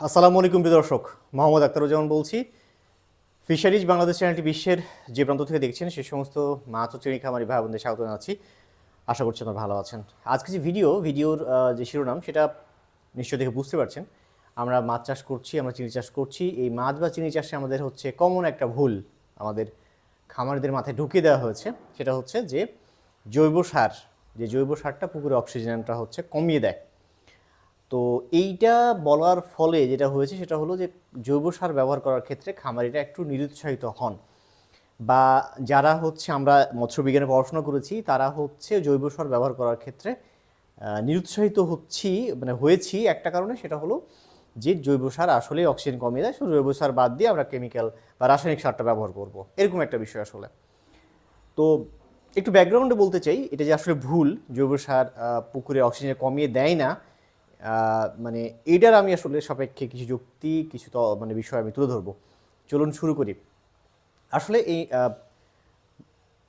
আসসালামু আলাইকুম দর্শক, মোহাম্মদ আক্তারুজ্জামান বলছি। ফিশারিজ বাংলাদেশ চ্যানেলটি বিশ্বের যে প্রান্ত থেকে দেখছেন সেই সমস্ত মাছ ও চিনি খামারি ভাই বোনদের স্বাগত জানাচ্ছি। আশা করছি আপনারা ভালো আছেন। আজকে যে ভিডিও, ভিডিওর যে শিরোনাম, সেটা নিশ্চয় দেখে বুঝতে পারছেন। আমরা মাছ চাষ করছি, আমরা চিনি চাষ করছি। এই মাছ বা চিনি চাষে আমাদের হচ্ছে কমন একটা ভুল আমাদের খামারিদের মাথায় ঢুকিয়ে দেওয়া হয়েছে। সেটা হচ্ছে যে জৈব সার, যে জৈব সারটা পুকুরে অক্সিজেনটা হচ্ছে কমিয়ে দেয়। তো এইটা বলার ফলে যেটা হয়েছে সেটা হলো যে জৈব সার ব্যবহার করার ক্ষেত্রে খামারিরা একটু নিরুৎসাহিত হন। বা যারা হচ্ছে আমরা মৎস্য বিজ্ঞানে পড়াশোনা করেছি, তারা হচ্ছে জৈব সার ব্যবহার করার ক্ষেত্রে নিরুৎসাহিত হচ্ছি মানে হয়েছি একটা কারণে, সেটা হলো যে জৈব সার আসলে অক্সিজেন কমিয়ে দেয়, শুধু জৈব সার বাদ দিয়ে আমরা কেমিক্যাল বা রাসায়নিক সারটা ব্যবহার করব। এরকম একটা বিষয় আসলে। তো একটু ব্যাকগ্রাউন্ডে বলতে চাই, এটা যে আসলে ভুল, জৈব সার পুকুরে অক্সিজেন কমিয়ে দেয় না মানে এটার আমি আসলে সাপেক্ষে কিছু যুক্তি, কিছু মানে বিষয় আমি তুলে ধরবো। চলুন শুরু করি। আসলে এই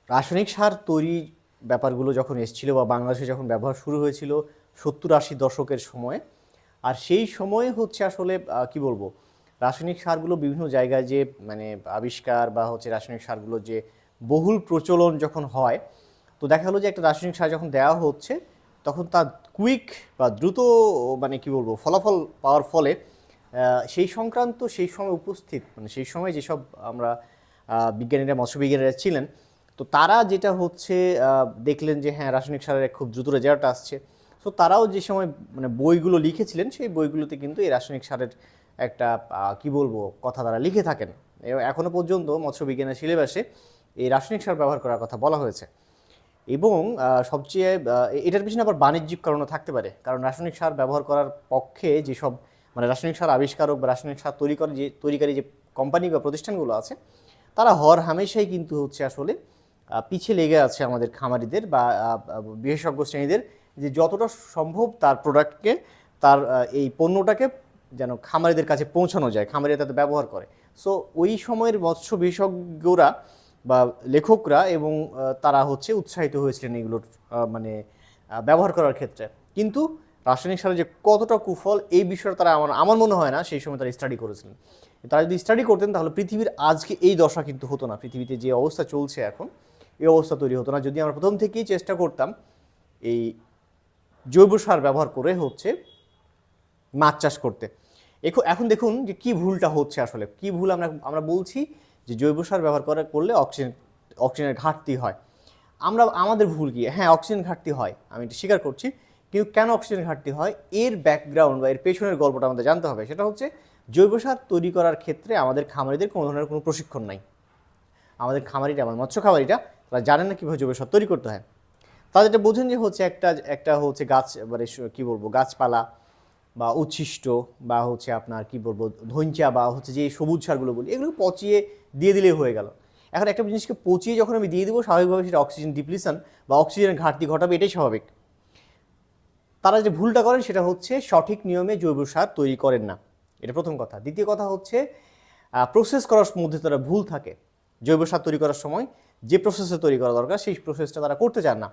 রাসায়নিক সার তৈরি ব্যাপারগুলো যখন এসেছিল বা বাংলাদেশে যখন ব্যবহার শুরু হয়েছিল সত্তর আশি দশকের সময়, আর সেই সময়ে হচ্ছে আসলে কি বলব, রাসায়নিক সারগুলো বিভিন্ন জায়গায় যে মানে আবিষ্কার বা হচ্ছে রাসায়নিক সারগুলো যে বহুল প্রচলন যখন হয়, তো দেখা গেলো যে একটা রাসায়নিক সার যখন দেওয়া হচ্ছে তখন তার কুইক বা দ্রুত মানে কি বলব, ফলাফল পাওয়ার ফলে সেই সংক্রান্ত, সেই সময় উপস্থিত মানে সেই সময় যেসব আমরা বিজ্ঞানীরা মৎস্যবিজ্ঞানীরা ছিলেন, তো তারা যেটা হচ্ছে দেখলেন যে হ্যাঁ রাসায়নিক সারের খুব দ্রুত রেজাল্ট আসছে। তো তারাও যে সময় মানে বইগুলো লিখেছিলেন, সেই বইগুলোতে কিন্তু এই রাসায়নিক সারের একটা কি বলব, কথা তারা লিখে থাকেন। এবং এখনও পর্যন্ত মৎস্যবিজ্ঞানের সিলেবাসে এই রাসায়নিক সার ব্যবহার করার কথা বলা হয়েছে। এবং সবচেয়ে এটার পিছনে আবার বাণিজ্যিক কারণও থাকতে পারে। কারণ রাসায়নিক সার ব্যবহার করার পক্ষে যেসব মানে রাসায়নিক সার আবিষ্কারক বা রাসায়নিক সার তৈরি করে যে, তৈরিকারী যে কোম্পানি বা প্রতিষ্ঠানগুলো আছে, তারা হর হামেশাই কিন্তু হচ্ছে আসলে পিছিয়ে লেগে আছে আমাদের খামারিদের বা বিশেষজ্ঞ শ্রেণীদের যে যতটা সম্ভব তার প্রোডাক্টকে, তার এই পণ্যটাকে যেন খামারিদের কাছে পৌঁছানো যায়, খামারিরা তাতে ব্যবহার করে। সো ওই সময়ের মৎস্য বিশেষজ্ঞরা বা লেখকরা এবং তারা হচ্ছে উৎসাহিত হয়েছিলেন এগুলোর মানে ব্যবহার করার ক্ষেত্রে। কিন্তু রাসায়নিক সারের যে কতটা কুফল এই বিষয়টা তারা আমার আমার মনে হয় না, সেই সময় তারা স্টাডি করেছিলেন। তারা যদি স্টাডি করতেন তাহলে পৃথিবীর আজকে এই দশা কিন্তু হতো না। পৃথিবীতে যে অবস্থা চলছে এখন, এই অবস্থা তৈরি হতো না। যদি আমরা প্রথম থেকেই চেষ্টা করতাম এই জৈব সার ব্যবহার করে হচ্ছে মাছ চাষ করতে। এখন দেখুন যে কি ভুলটা হচ্ছে আসলে। কি ভুল আমরা আমরা বলছি যে জৈব সার ব্যবহার করে, করলে অক্সিজেন, অক্সিজেনের ঘাটতি হয়। আমরা, আমাদের ভুল কি? হ্যাঁ অক্সিজেন ঘাটতি হয়, আমি এটা স্বীকার করছি। কিন্তু কেন অক্সিজেন ঘাটতি হয়? এর ব্যাকগ্রাউন্ড বা এর পেছনের গল্পটা আমাদের জানতে হবে। সেটা হচ্ছে, জৈব সার তৈরি করার ক্ষেত্রে আমাদের খামারিদের কোনো ধরনের কোনো প্রশিক্ষণ নাই। আমাদের খামারিটা আমার মৎস্য খামারিটা তারা জানেন না কীভাবে জৈব সার তৈরি করতে হয়। তারা যেটা বোঝেন যে হচ্ছে একটা একটা হচ্ছে গাছ মানে কী বলব, গাছপালা বা উচ্ছিষ্ট বা হচ্ছে আপনার কি বলব, ধৈঞ্চা বা হচ্ছে যে সবুজ সারগুলো বলি, এগুলো পচিয়ে দিয়ে দিলেই হয়ে গেল। এখন একটা জিনিসকে পচিয়ে যখন আমি দিয়ে দেবো, স্বাভাবিকভাবে সেটা অক্সিজেন ডিপ্লিশন বা অক্সিজেনের ঘাটতি ঘটাবে, এটাই স্বাভাবিক। তারা যে ভুলটা করেন, সেটা হচ্ছে সঠিক নিয়মে জৈব সার তৈরি করেন না। এটা প্রথম কথা। দ্বিতীয় কথা হচ্ছে প্রসেস করার মধ্যে তারা ভুল থাকে। জৈব সার তৈরি করার সময় যে প্রসেসে তৈরি করা দরকার, সেই প্রসেসটা তারা করতে চান না।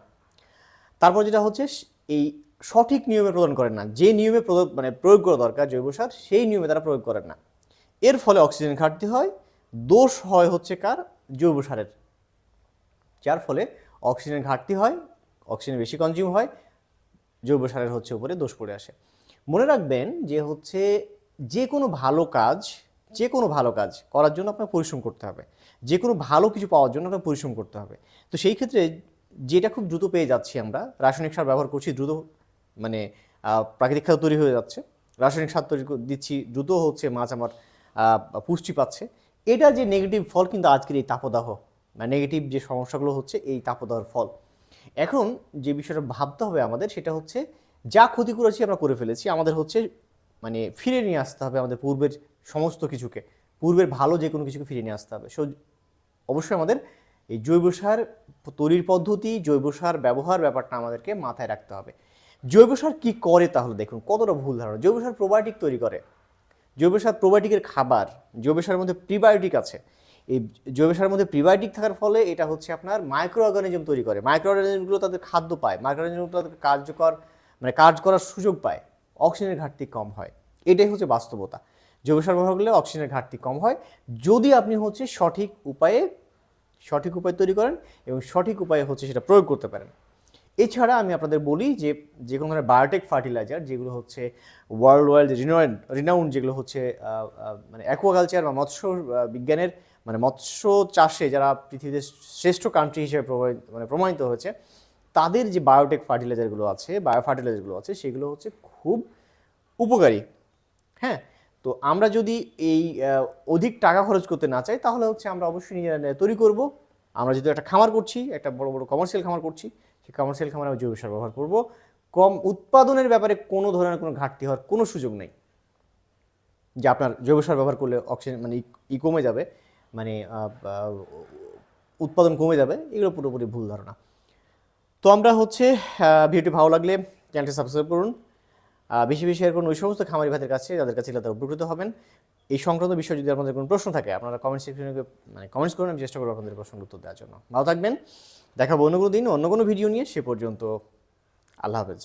তারপর যেটা হচ্ছে, এই সঠিক নিয়মে প্রদান করেন না। যে নিয়মে মানে প্রয়োগ করা দরকার জৈব সার, সেই নিয়মে তারা প্রয়োগ করেন না। এর ফলে অক্সিজেন ঘাটতি হয়, দোষ হয় হচ্ছে কার? জৈব সারের। যার ফলে অক্সিজেন ঘাটতি হয়, অক্সিজেন বেশি কনজিউম হয়, জৈব সারের হচ্ছে উপরে দোষ পড়ে আসে। মনে রাখবেন যে হচ্ছে যে কোনো ভালো কাজ, যে কোনো ভালো কাজ করার জন্য আপনার পরিশ্রম করতে হবে। যে কোনো ভালো কিছু পাওয়ার জন্য আপনার পরিশ্রম করতে হবে। তো সেই ক্ষেত্রে যেটা খুব দ্রুত পেয়ে যাচ্ছি আমরা, রাসায়নিক সার ব্যবহার করছি দ্রুত মানে প্রাকৃতিক খাদ্য তৈরি হয়ে যাচ্ছে। রাসায়নিক সার তৈরি দিচ্ছি দ্রুত হচ্ছে মাছ আমার পুষ্টি পাচ্ছে। এটা যে নেগেটিভ ফল কিন্তু আজকের এই তাপদাহ বা নেগেটিভ যে সমস্যাগুলো হচ্ছে এই তাপদাহর ফল। এখন যে বিষয়টা ভাবতে হবে আমাদের সেটা হচ্ছে, যা ক্ষতি করেছি আমরা করে ফেলেছি, আমাদের হচ্ছে মানে ফিরে নিয়ে আসতে হবে আমাদের পূর্বের সমস্ত কিছুকে। পূর্বের ভালো যে কোনো কিছুকে ফিরে নিয়ে আসতে হবে। সো, অবশ্যই আমাদের এই জৈব সার তৈরির পদ্ধতি, জৈব সার ব্যবহার ব্যাপারটা আমাদেরকে মাথায় রাখতে হবে। জৈব সার কী করে তাহলে দেখুন, কতটা ভুল ধারণা। জৈব সার প্রোবায়োটিক তৈরি করে। জৈব সার প্রোবায়োটিকের খাবার, জৈব সারের মধ্যে প্রিবায়োটিক আছে। এই জৈব সারের মধ্যে প্রিবায়োটিক থাকার ফলে এটা হচ্ছে আপনার মাইক্রো অর্গানিজম তৈরি করে। মাইক্রো অর্গানিজমগুলো তাদের খাদ্য পায়। মাইক্রো অর্গানিজমগুলো তাদের কার্যকর মানে কাজ করার সুযোগ পায়। অক্সিজেনের ঘাটতি কম হয়। এটাই হচ্ছে বাস্তবতা। জৈব সার ব্যবহার করলে অক্সিজেনের ঘাটতি কম হয়। যদি আপনি হচ্ছে সঠিক উপায়ে, সঠিক উপায় তৈরি করেন এবং সঠিক উপায়ে হচ্ছে সেটা প্রয়োগ করতে পারেন। এছাড়া আমি আপনাদের বলি যে যে কোনো ধরনের বায়োটেক ফার্টিলাইজার যেগুলো হচ্ছে ওয়ার্ল্ড ওয়াইল্ড রিনাউন্ড রিনাউন্ড যেগুলো হচ্ছে মানে অ্যাকোয়াকালচার বা মৎস্য বিজ্ঞানের মানে মৎস্য চাষে যারা পৃথিবীতে শ্রেষ্ঠ কান্ট্রি হিসেবে মানে প্রমাণিত হয়েছে, তাদের যে বায়োটেক ফার্টিলাইজারগুলো আছে বায়ো ফার্টিলাইজারগুলো আছে, সেগুলো হচ্ছে খুব উপকারী। হ্যাঁ? তো আমরা যদি এই অধিক টাকা খরচ করতে না চাই, তাহলে হচ্ছে আমরা অবশ্যই নিজেরা তৈরি করব। আমরা যদি একটা খামার করছি, একটা বড় বড় কমার্শিয়াল খামার করছি সেই কমার্শিয়াল খামারে আমরা জৈব সার ব্যবহার করব। কম উৎপাদনের ব্যাপারে কোনো ধরনের কোনো ঘাটতি হওয়ার কোনো সুযোগ নেই। যে আপনার জৈব সার ব্যবহার করলে অক্সিজেন মানে ই- কমে যাবে মানে উৎপাদন কমে যাবে, এগুলো পুরোপুরি ভুল ধারণা। তো আমরা হচ্ছে ভিডিওটি ভালো লাগলে চ্যানেলটি সাবস্ক্রাইব করুন। বেশি বেশি শেয়ার করুন ওই সমস্ত খামারি ভাইদের কাছে, যাদের কাছে এগুলো উপকৃত হবেন। এই সংক্রান্ত বিষয়ে যদি আপনাদের কোনো প্রশ্ন থাকে, আপনারা কমেন্ট সেকশনে মানে কমেন্টস করুন, আমি চেষ্টা করব আপনাদের প্রশ্নের উত্তর দেওয়ার জন্য। ভালো থাকবেন। দেখাবো অন্য কোনো দিন অন্য কোনো ভিডিও নিয়ে সে পর্যন্ত আল্লাহ হাফেজ।